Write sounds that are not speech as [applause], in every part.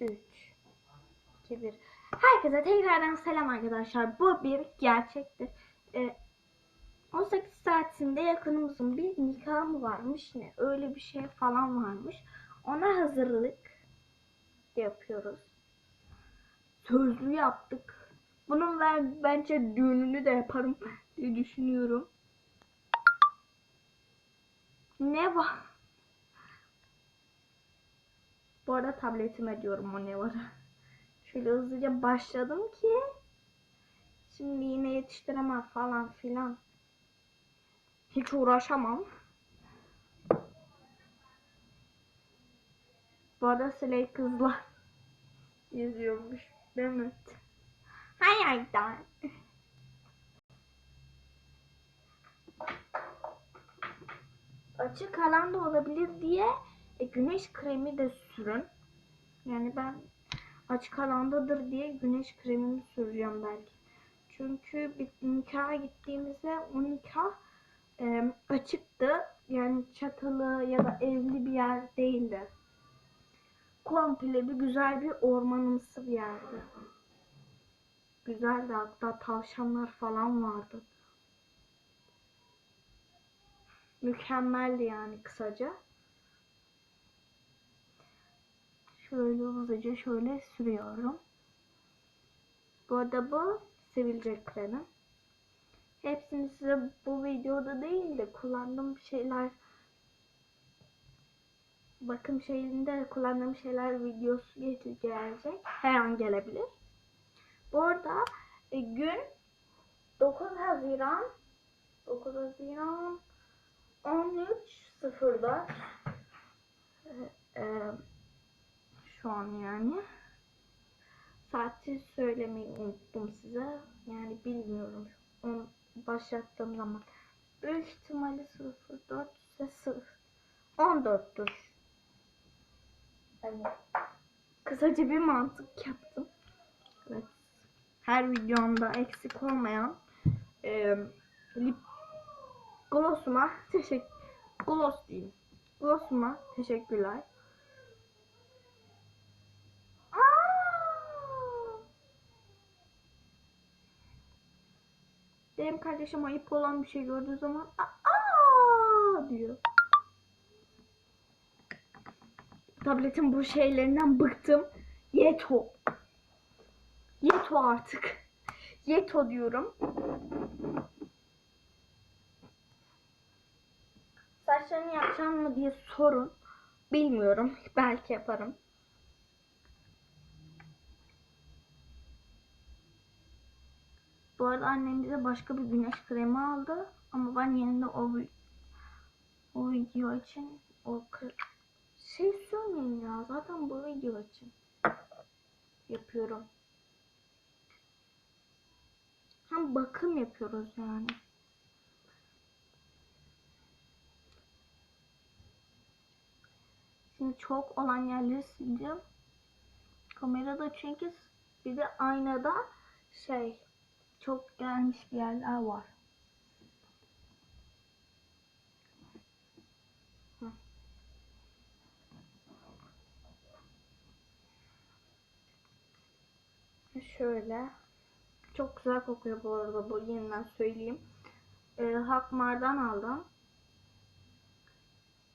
3 2 1 Herkese tekrardan selam arkadaşlar. Bu bir gerçektir. Ee, 18 saatinde yakınımızın bir nikahı varmış. Ne öyle bir şey falan varmış. Ona hazırlık yapıyoruz. Sözlü yaptık. Bunun ben bence düğününü de yaparım [laughs] diye düşünüyorum. Ne var? Bu arada tabletime diyorum o ne var. [laughs] Şöyle hızlıca başladım ki şimdi yine yetiştiremem falan filan. Hiç uğraşamam. Bu arada Slay kızlar yazıyormuş. [laughs] Mi? Hayırdan. Açık alan da olabilir diye e, güneş kremi de sürün. Yani ben açık alandadır diye güneş kremimi süreceğim belki. Çünkü bir nikaha gittiğimizde o nikah e, açıktı. Yani çatılı ya da evli bir yer değildi. Komple bir güzel bir ormanımsı bir yerdi. Güzeldi hatta tavşanlar falan vardı. Mükemmeldi yani kısaca. Şöyle hızlıca şöyle sürüyorum. Bu arada bu sivilce kremi. Hepsini size bu videoda değil de kullandığım şeyler bakım şeyinde kullandığım şeyler videosu gelecek. Her an gelebilir. Bu arada e, gün 9 Haziran 9 Haziran 13.04 e, e, şu an yani. Saati söylemeyi unuttum size. Yani bilmiyorum. Onu başlattığım zaman. Büyük ihtimalle 04 ise 0. 14'tür. Yani kısaca bir mantık yaptım. Evet. Her videomda eksik olmayan e, lip glossuma teşekkür gloss diyeyim. Glossuma teşekkürler. Benim kardeşim ayıp olan bir şey gördüğü zaman aa diyor. Tabletin bu şeylerinden bıktım. Yeto. Yeto artık. Yeto diyorum. Saçlarını yapacağım mı diye sorun. Bilmiyorum. Belki yaparım. Bu arada annem bize başka bir güneş kremi aldı. Ama ben yerinde o, o video için o şey sürmeyeyim ya. Zaten bu video için yapıyorum. Hem bakım yapıyoruz yani. Şimdi çok olan yerleri sileceğim. Kamerada çünkü bir de aynada şey çok gelmiş bir yerler var. Şöyle. Çok güzel kokuyor bu arada bu yeniden söyleyeyim. Ee, Hakmar'dan aldım.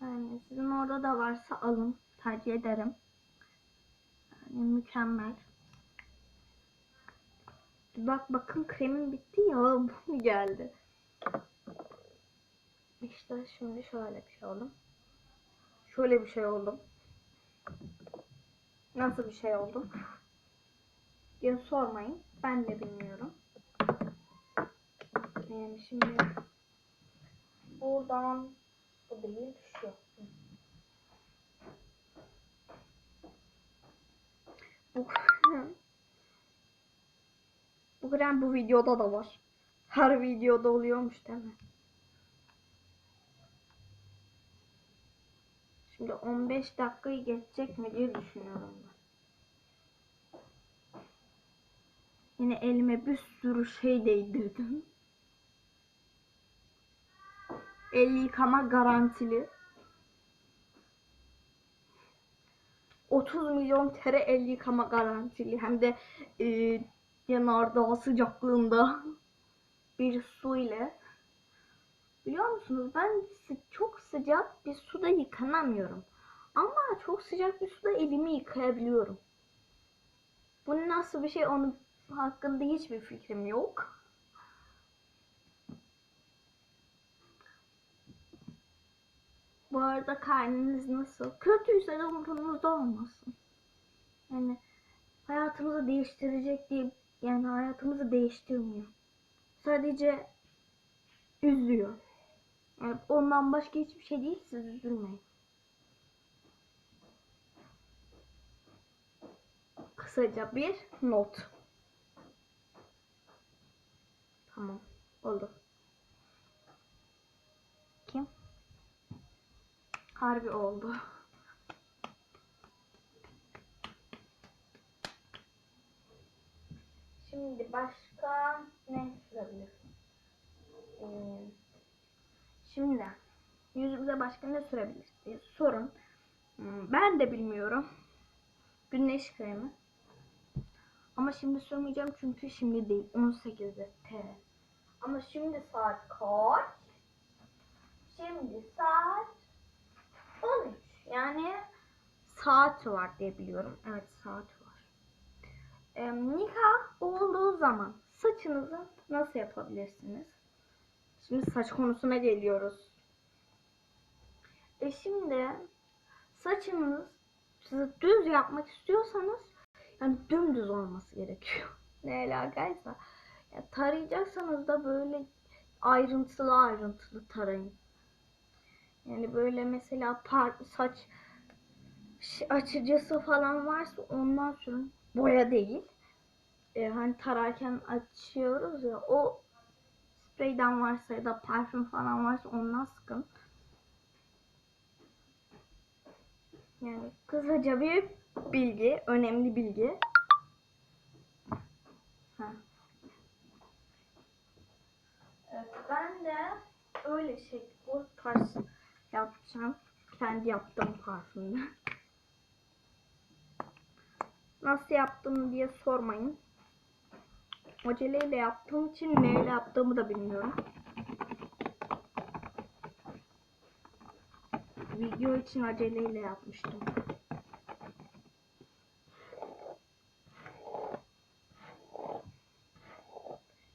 Yani sizin orada da varsa alın. Tercih ederim. Yani mükemmel. Bak bakın kremim bitti ya [laughs] bu geldi. İşte şimdi şöyle bir şey oldum. Şöyle bir şey oldum. Nasıl bir şey oldum? diye [laughs] sormayın. Ben de bilmiyorum. Yani şimdi buradan bu değil şu. Bu Krem bu videoda da var. Her videoda oluyormuş değil mi? Şimdi 15 dakikayı geçecek mi diye düşünüyorum ben. Yine elime bir sürü şey değdirdim. El yıkama garantili. 30 milyon kere el yıkama garantili hem de e, yanardağ sıcaklığında [laughs] bir su ile. Biliyor musunuz ben çok sıcak bir suda yıkanamıyorum. Ama çok sıcak bir suda elimi yıkayabiliyorum. Bu nasıl bir şey onun hakkında hiçbir fikrim yok. Bu arada karnınız nasıl? Kötüyse de umurunuzda olmasın. Yani hayatımızı değiştirecek diye yani hayatımızı değiştirmiyor. Sadece üzüyor. Yani ondan başka hiçbir şey değil siz üzülmeyin. Kısaca bir not. Tamam. Oldu. Kim? Harbi oldu. Şimdi başka ne sürebilir? Ee, şimdi yüzümüze başka ne sürebiliriz diye sorun. Hmm, Ben de bilmiyorum. Güneş kremi. Ama şimdi sürmeyeceğim çünkü şimdi değil. 18'de T. Ama şimdi saat kaç? Şimdi saat 13. Yani saat var diye biliyorum. Evet saat var. Ee, nikah olduğu zaman saçınızı nasıl yapabilirsiniz? Şimdi saç konusuna geliyoruz. E şimdi saçınız sizi düz yapmak istiyorsanız yani dümdüz olması gerekiyor. [laughs] ne alakaysa. Ya tarayacaksanız da böyle ayrıntılı ayrıntılı tarayın. Yani böyle mesela par saç açıcısı falan varsa ondan sürün. Boya değil. E, hani tararken açıyoruz ya o spreyden varsa ya da parfüm falan varsa ondan sıkın. Yani kısaca bir bilgi, önemli bilgi. Evet, ben de öyle şey, o tarz yapacağım. Kendi yaptığım parfümde. Nasıl yaptım diye sormayın. Aceleyle yaptığım için neyle yaptığımı da bilmiyorum. Video için aceleyle yapmıştım.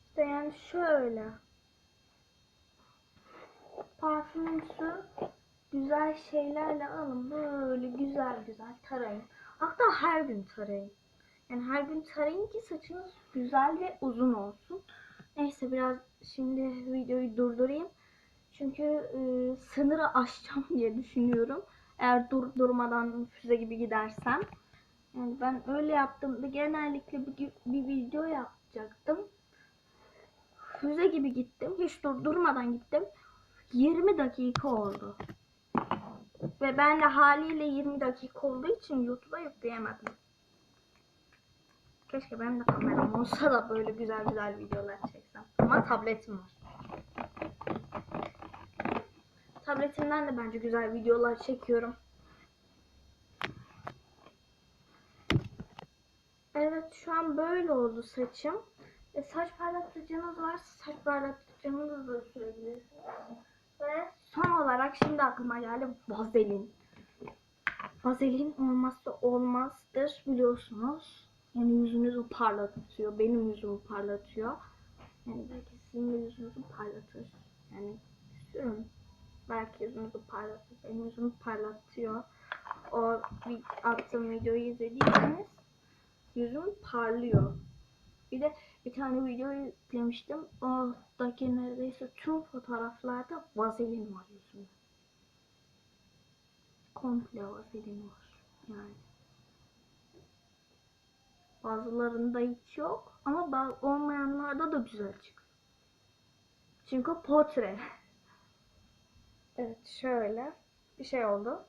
İşte yani şöyle. Parfümümsü güzel şeylerle alın. Böyle güzel güzel tarayın. Hatta her gün tarayın. Yani her gün tarayın ki saçınız güzel ve uzun olsun. Neyse biraz şimdi videoyu durdurayım. Çünkü e, sınırı aşacağım diye düşünüyorum. Eğer durdurmadan füze gibi gidersem. Yani ben öyle yaptığımda genellikle bir, bir video yapacaktım. Füze gibi gittim. Hiç durdurmadan gittim. 20 dakika oldu. Ve ben de haliyle 20 dakika olduğu için YouTube'a yükleyemedim. Keşke benim de kameram olsa da böyle güzel güzel videolar çeksem. Ama tabletim var. Tabletimden de bence güzel videolar çekiyorum. Evet şu an böyle oldu saçım. E, saç parlatıcınız varsa saç parlatıcınızı da sürebilirsiniz. Olarak şimdi aklıma geldi vazelin. Vazelin olmazsa olmazdır biliyorsunuz. Yani yüzünüzü parlatıyor. Benim yüzümü parlatıyor. Yani belki sizin de yüzünüzü parlatır. Yani sürün. Belki yüzünüzü parlatır. Benim yüzümü parlatıyor. O bir attığım videoyu izlediyseniz yüzüm parlıyor. Bir de bir tane video yüklemiştim. Oradaki neredeyse tüm fotoğraflarda vazelin var yüzümde. Komple vazelin var. Yani. Bazılarında hiç yok ama olmayanlarda da güzel çıkıyor. Çünkü portre. Evet şöyle bir şey oldu.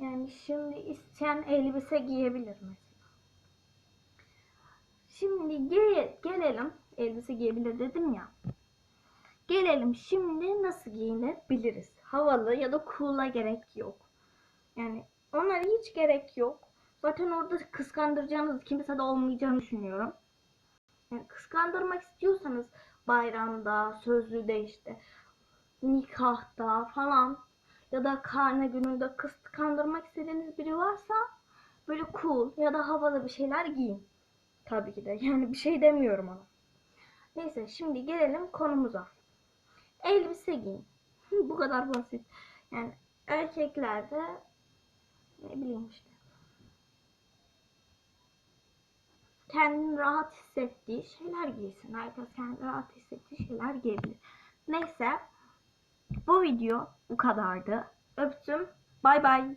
Yani şimdi isteyen elbise giyebilir mesela. Şimdi ge- gelelim elbise giyebilir dedim ya. Gelelim şimdi nasıl giyinebiliriz? havalı ya da cool'a gerek yok. Yani onlara hiç gerek yok. Zaten orada kıskandıracağınız kimse de olmayacağını düşünüyorum. Yani kıskandırmak istiyorsanız bayramda, sözlüde işte, nikahta falan ya da karne gününde kıskandırmak istediğiniz biri varsa böyle cool ya da havalı bir şeyler giyin. Tabii ki de. [laughs] Yani bir şey demiyorum ona. Neyse şimdi gelelim konumuza. Elbise giyin. Bu kadar basit. Yani erkeklerde ne bileyim işte. Kendini rahat hissettiği şeyler giysin. Herkes kendini rahat hissettiği şeyler giyebilir. Neyse. Bu video bu kadardı. Öptüm. Bay bay.